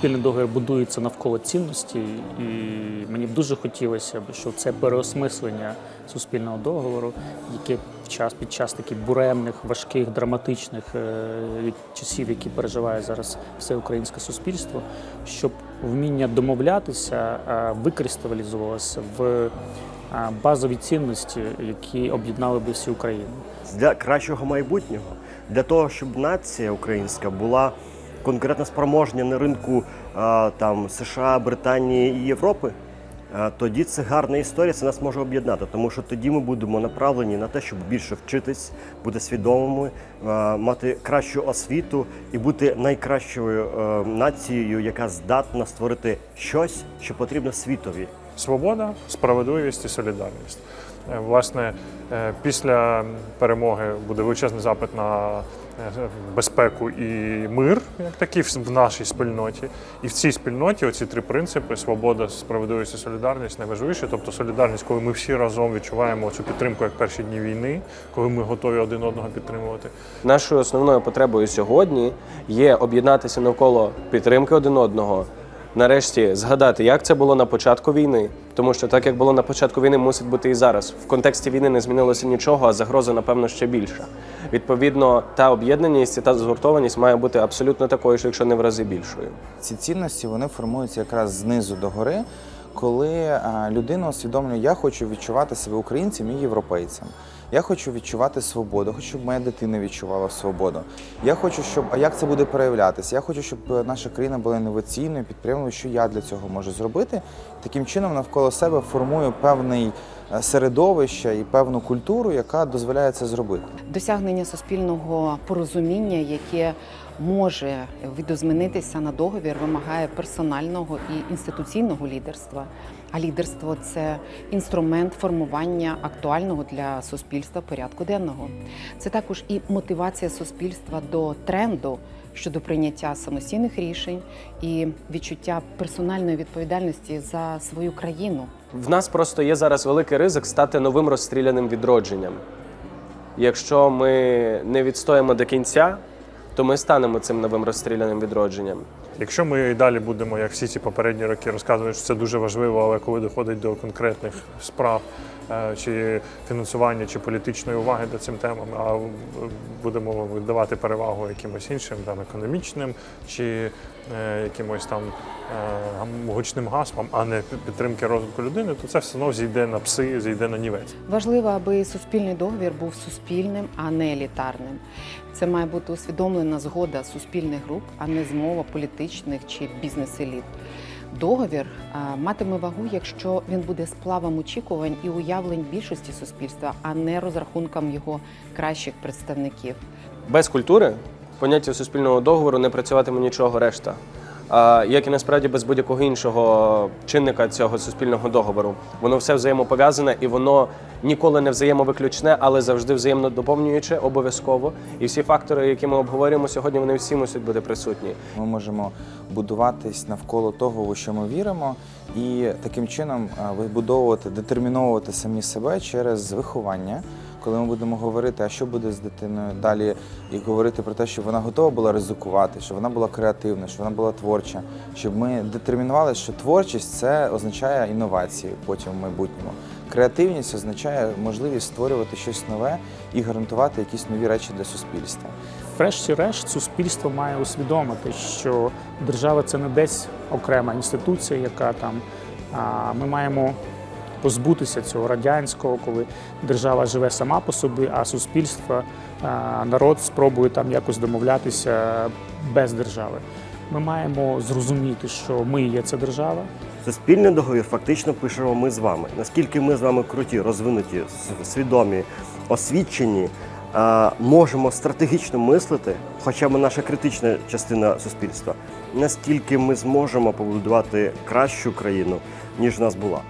Суспільний договір будується навколо цінності, і мені б дуже хотілося б, щоб це переосмислення суспільного договору, яке в час під час таких буремних, важких, драматичних е, часів, які переживає зараз все українське суспільство, щоб вміння домовлятися е, викристалізувалося в е, базові цінності, які об'єднали би всю Україну. для кращого майбутнього, для того, щоб нація українська була конкретно спроможня на ринку там США, Британії і Європи. Тоді це гарна історія, це нас може об'єднати, тому що тоді ми будемо направлені на те, щоб більше вчитись, бути свідомими, мати кращу освіту і бути найкращою е, нацією, яка здатна створити щось, що потрібно світові. Свобода, справедливість і солідарність. Е, Власне, е, після перемоги буде величезний запит на е, безпеку і мир, як такий в нашій спільноті. І в цій спільноті оці три принципи: свобода, справедливість і солідарність найважливіші. Тобто солідарність, коли ми всі разом відчуваємо цю підтримку як перші дні війни, коли ми готові один одного підтримувати. Нашою основною потребою сьогодні є об'єднатися навколо підтримки один одного. Нарешті згадати, як це було на початку війни, тому що так як було на початку війни, мусить бути і зараз. В контексті війни не змінилося нічого, а загроза, напевно, ще більша. Відповідно, та об'єднаність і та згуртованість має бути абсолютно такою ж, якщо не в рази більшою. Ці цінності вони формуються якраз знизу до гори, коли людина усвідомлює, я хочу відчувати себе українцем і європейцем. Я хочу відчувати свободу, хочу, щоб моя дитина відчувала свободу. Я хочу, щоб а як це буде проявлятися? Я хочу, щоб е, наша країна була інноваційною, підприємною, що я для цього можу зробити. Таким чином навколо себе формую певний середовище і певну культуру, яка дозволяє це зробити. досягнення суспільного порозуміння, яке може відозмінитися на договір, вимагає персонального і інституційного лідерства. А лідерство це інструмент формування актуального для суспільства порядку денного. Це також і мотивація суспільства до тренду щодо прийняття самостійних рішень і відчуття персональної відповідальності за свою країну. В нас просто є зараз великий ризик стати новим розстріляним відродженням. Якщо ми не відстоїмо до кінця, то ми станемо цим новим розстріляним відродженням. Якщо ми і далі будемо, як всі ці попередні роки, розказувати, що це дуже важливо, але коли доходить до конкретних справ е, чи фінансування, чи політичної уваги до цим темам, а будемо віддавати перевагу якимось іншим там економічним чи е, якимось там е, гучним гаслам, а не підтримки розвитку людини, то це все одно зійде на пси, зійде на нівець. Важливо, аби суспільний договір був суспільним, а не елітарним. Це має бути усвідомлена згода суспільних груп, а не змова політичних чи бізнес-еліт. Договір матиме вагу, якщо він буде сплавом очікувань і уявлень більшості суспільства, а не розрахунком його кращих представників. Без культури поняття суспільного договору не працюватиме нічого решта. Як і насправді без будь-якого іншого чинника цього суспільного договору. Воно все взаємопов'язане і воно ніколи не взаємовиключне, але завжди взаємно доповнююче, обов'язково. І всі фактори, які ми обговорюємо сьогодні, вони всі мусять бути присутні. Ми можемо будуватись навколо того, у що ми віримо, і таким чином вибудовувати, детерміновувати самі себе через виховання. Коли ми будемо говорити, а що буде з дитиною далі, і говорити про те, щоб вона готова була ризикувати, щоб вона була креативна, щоб вона була творча, щоб ми детермінували, що творчість це означає інновації потім в майбутньому. Креативність означає можливість створювати щось нове і гарантувати якісь нові речі для суспільства. Врешті-решт, суспільство має усвідомити, що держава це не десь окрема інституція, яка там ми маємо позбутися цього радянського, коли держава живе сама по собі, а суспільство, народ спробує там якось домовлятися без держави. Ми маємо зрозуміти, що ми є ця держава, Суспільний договір фактично пишемо ми з вами. Наскільки ми з вами круті, розвинуті, свідомі, освічені, можемо стратегічно мислити, хоча б наша критична частина суспільства, наскільки ми зможемо побудувати кращу країну, ніж в нас була.